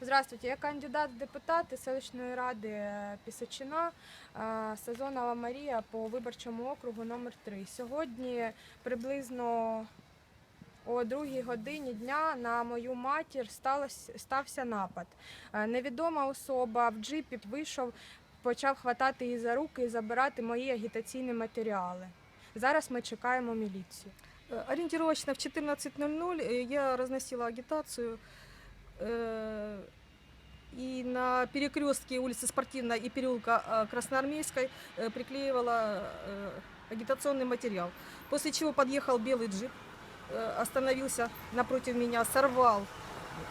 Здравствуйте, я кандидат в депутати селищної ради е, Пісочина, е, Сезонова Марія по виборчому округу номер 3 Сьогодні приблизно о другій годині дня на мою матір стався напад. Е, Невідома особа в джипі вийшов, почав хватати її за руки і забирати мої агітаційні матеріали. Зараз ми чекаємо міліцію. Ориентировочно в 14.00 э, я разносила агитацию. э, И на перекрестке улицы Спортивной и переулка э, Красноармейской э, приклеивала э, агитационный материал. После чего подъехал белый джип, э, остановился напротив меня, сорвал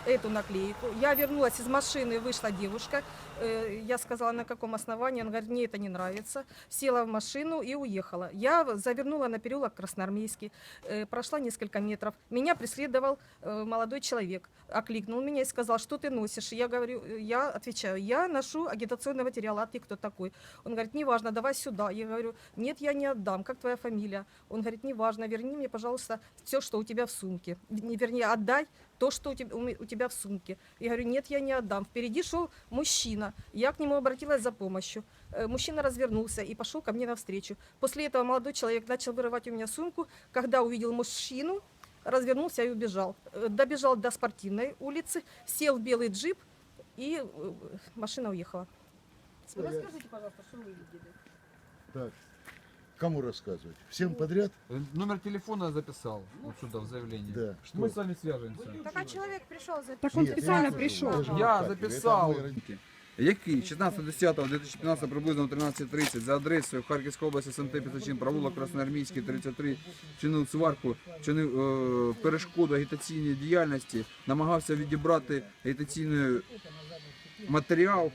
эту наклейку. Я вернулась из машины, вышла девушка. Э, Я сказала, на каком основании. Она говорит, мне это не нравится. Села в машину и уехала. Я завернула на переулок Красноармейский. Э, Прошла несколько метров. Меня преследовал э, молодой человек. Окликнул меня и сказал, что ты носишь? Я говорю, я отвечаю, я ношу агитационный материал. А ты кто такой? Он говорит, неважно, давай сюда. Я говорю, нет, я не отдам. Как твоя фамилия? Он говорит, неважно, верни мне, пожалуйста, все, что у тебя в сумке. Не, Вернее, отдай то, что у тебя, у тебя в сумке. Я говорю, нет, я не отдам. Впереди шел мужчина. Я к нему обратилась за помощью. Э, Мужчина развернулся и пошел ко мне навстречу. После этого молодой человек начал вырывать у меня сумку. Когда увидел мужчину, развернулся и убежал. Э, Добежал до спортивной улицы, сел в белый джип и э, машина уехала. Расскажите, пожалуйста, что вы видели? Так. Кому рассказывать? Всем подряд? Э, Номер телефона записал вот сюда в заявлении. Да. Что? Мы с вами свяжемся. Так а чоловік прийшов за Так он Нет, специально я пришел. скажу, Я так, записав. это мой родитель. Який 16.10.2015 приблизно о 13.30 за адресою Харківської області СМТ Пісочин, провулок Красноармійський, 33, чинив сварку, чинив е, перешкоду агітаційній діяльності, намагався відібрати агітаційний матеріал